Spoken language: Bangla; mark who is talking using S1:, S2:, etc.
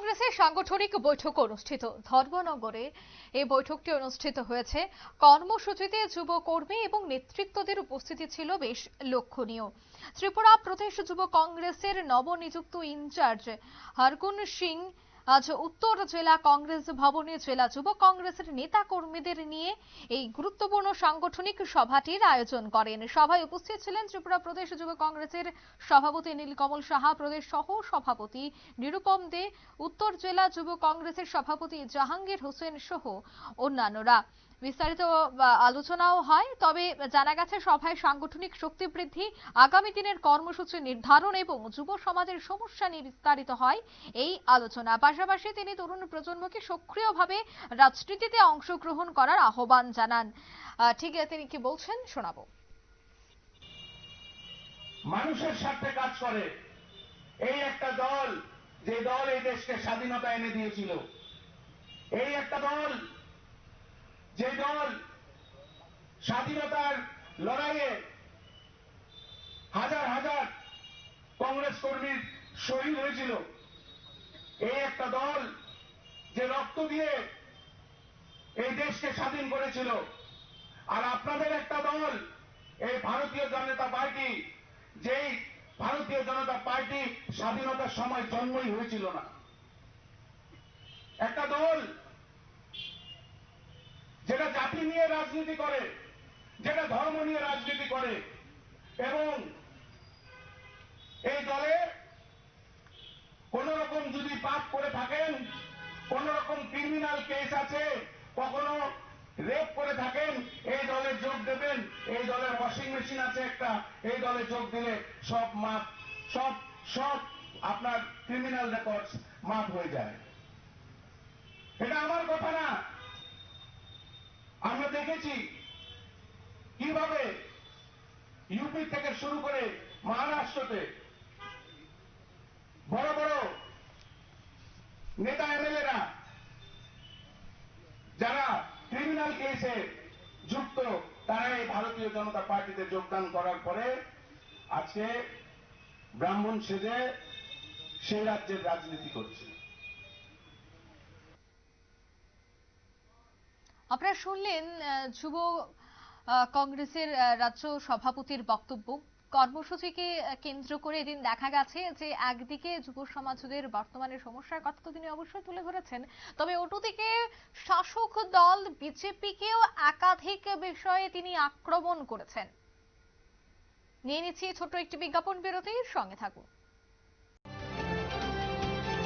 S1: কংগ্রেসের সাংগঠনিক বৈঠক অনুষ্ঠিত। ধর্মনগরে এই বৈঠকটি অনুষ্ঠিত হয়েছে। কর্মসূচিতে যুব কর্মী এবং নেতৃত্বদের উপস্থিতি ছিল বেশ লক্ষণীয়। ত্রিপুরা প্রদেশ যুব কংগ্রেসের নবনিযুক্ত ইনচার্জ হারগুন সিং আজ উত্তর জেলা কংগ্রেস ভবনে জেলা যুব কংগ্রেসের নেতা কর্মীদের নিয়ে এই গুরুত্বপূর্ণ সাংগঠনিক সভাটির আয়োজন করেন। সভায় উপস্থিত ছিলেন ত্রিপুরা প্রদেশ যুব কংগ্রেসের সভাপতি নীলকমল সাহা, প্রদেশ সহ সভাপতি নিরুপম দে, উত্তর জেলা যুব কংগ্রেসের সভাপতি জাহাঙ্গীর হোসেন সহ অন্যান্যরা। বিস্তারিত আলোচনাও হয়, তবে জানা গেছে সভায় সাংগঠনিক শক্তি বৃদ্ধি, আগামী দিনের কর্মসূচি নির্ধারণ এবং যুব সমাজের সমস্যা নিয়ে বিস্তারিত হয় এই আলোচনা। পাশাপাশি তিনি তরুণ প্রজন্মকে সক্রিয়ভাবে রাজনীতিতে অংশগ্রহণ করার আহ্বান জানান। ঠিক, তিনি কি বলছেন? শোনাবো।
S2: মানুষের স্বার্থে কাজ করে। এই একটা দল, যে দল এই দেশকে স্বাধীনতা এনে দিয়েছিল, এই একটা দল, যে দল স্বাধীনতার লড়াইয়ে হাজার হাজার কংগ্রেস কর্মীর শহীদ হয়েছিল এই একটা দল যে রক্ত দিয়ে এই দেশকে স্বাধীন করেছিল। আর আপনাদের একটা দল, এই ভারতীয় জনতা পার্টি, যেই ভারতীয় জনতা পার্টি স্বাধীনতার সময় জন্মই হয়েছিল না। একটা দল যেটা জাতি নিয়ে রাজনীতি করে, যেটা ধর্ম নিয়ে রাজনীতি করে, এবং এই দলে পাপ করে থাকেন কোন রকম ক্রিমিনাল কেস আছে, কখনো রেপ করে থাকেন, এই দলে যোগ দেবেন, এই দলের ওয়াশিং মেশিন আছে একটা, এই দলে যোগ দিলে সব মাপ, সব সব আপনার ক্রিমিনাল রেকর্ডস মাপ হয়ে যায়। এটা আমার কথা না। আমরা দেখেছি কীভাবে ইউপি থেকে শুরু করে মহারাষ্ট্রতে বড় বড় নেতা এমএলএরা, যারা ক্রিমিনাল কেসে যুক্ত, তারা এই ভারতীয় জনতা পার্টিতে যোগদান করার পরে আজকে ব্রাহ্মণ সেজে সেই রাজ্যের রাজনীতি করছে।
S1: আপনারা শুনলেন যুব কংগ্রেসের রাজ্য সভাপতির বক্তব্য। কর্মসূচিকে কেন্দ্র করে এদিন দেখা গেছে যে, একদিকে যুব সমাজদের বর্তমানে সমস্যার কথা তো তিনি অবশ্যই তুলে ধরেছেন। তবে অন্যদিকে শাসক দল বিজেপিকেও একাধিক বিষয়ে তিনি আক্রমণ করেছেন। নিয়ে নিচ্ছি ছোট্ট একটি বিজ্ঞাপন বিরতির সঙ্গে থাকুন।